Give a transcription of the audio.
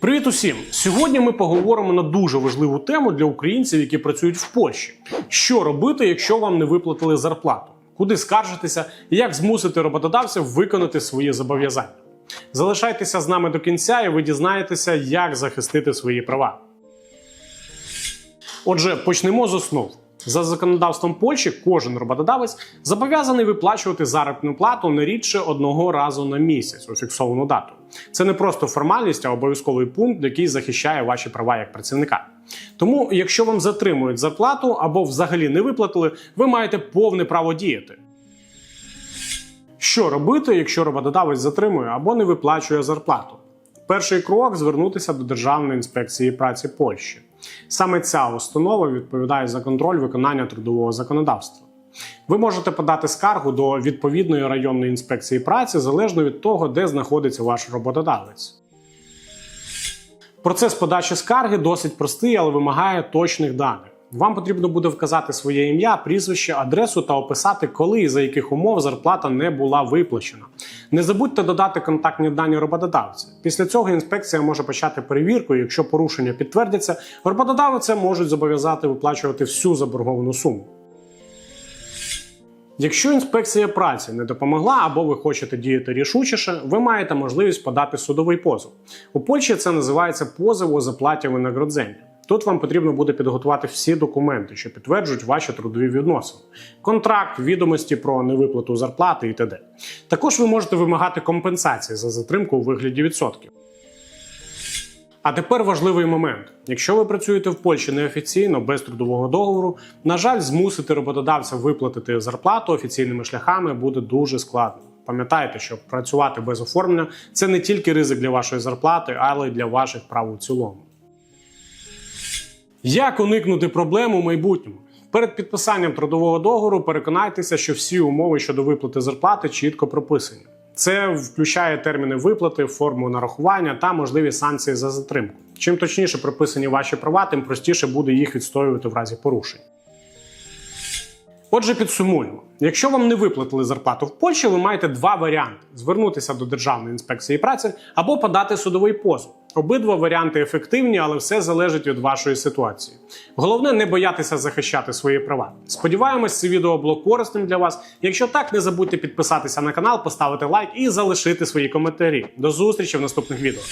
Привіт усім! Сьогодні ми поговоримо на дуже важливу тему для українців, які працюють в Польщі. Що робити, якщо вам не виплатили зарплату? Куди скаржитися і як змусити роботодавця виконати свої зобов'язання? Залишайтеся з нами до кінця, і ви дізнаєтеся, як захистити свої права. Отже, почнемо з основ. За законодавством Польщі кожен роботодавець зобов'язаний виплачувати заробітну плату не рідше одного разу на місяць у фіксовану дату. Це не просто формальність, а обов'язковий пункт, який захищає ваші права як працівника. Тому, якщо вам затримують зарплату або взагалі не виплатили, ви маєте повне право діяти. Що робити, якщо роботодавець затримує або не виплачує зарплату? Перший крок звернутися до Державної інспекції праці Польщі. Саме ця установа відповідає за контроль виконання трудового законодавства. Ви можете подати скаргу до відповідної районної інспекції праці залежно від того, де знаходиться ваш роботодавець. Процес подачі скарги досить простий, але вимагає точних даних. Вам потрібно буде вказати своє ім'я, прізвище, адресу та описати, коли і за яких умов зарплата не була виплачена. Не забудьте додати контактні дані роботодавця. Після цього інспекція може почати перевірку. Якщо порушення підтвердяться, роботодавця можуть зобов'язати виплачувати всю заборговану суму. Якщо інспекція праці не допомогла або ви хочете діяти рішучіше, ви маєте можливість подати судовий позов. У Польщі це називається позов у заплаті винагородження. Тут вам потрібно буде підготувати всі документи, що підтверджують ваші трудові відносини: контракт, відомості про невиплату зарплати і т.д. Також ви можете вимагати компенсації за затримку у вигляді відсотків. А тепер важливий момент: якщо ви працюєте в Польщі неофіційно без трудового договору, на жаль, змусити роботодавця виплатити зарплату офіційними шляхами буде дуже складно. Пам'ятайте, що працювати без оформлення це не тільки ризик для вашої зарплати, але й для ваших прав у цілому. Як уникнути проблем у майбутньому? Перед підписанням трудового договору переконайтеся, що всі умови щодо виплати зарплати чітко прописані. Це включає терміни виплати, форму нарахування та можливі санкції за затримку. Чим точніше прописані ваші права, тим простіше буде їх відстоювати в разі порушень. Отже, підсумуємо: якщо вам не виплатили зарплату в Польщі, ви маєте два варіанти: звернутися до Державної інспекції праці або подати судовий позов. Обидва варіанти ефективні, але все залежить від вашої ситуації. Головне не боятися захищати свої права. Сподіваємось, це відео було корисним для вас. Якщо так, не забудьте підписатися на канал, поставити лайк і залишити свої коментарі. До зустрічі в наступних відео.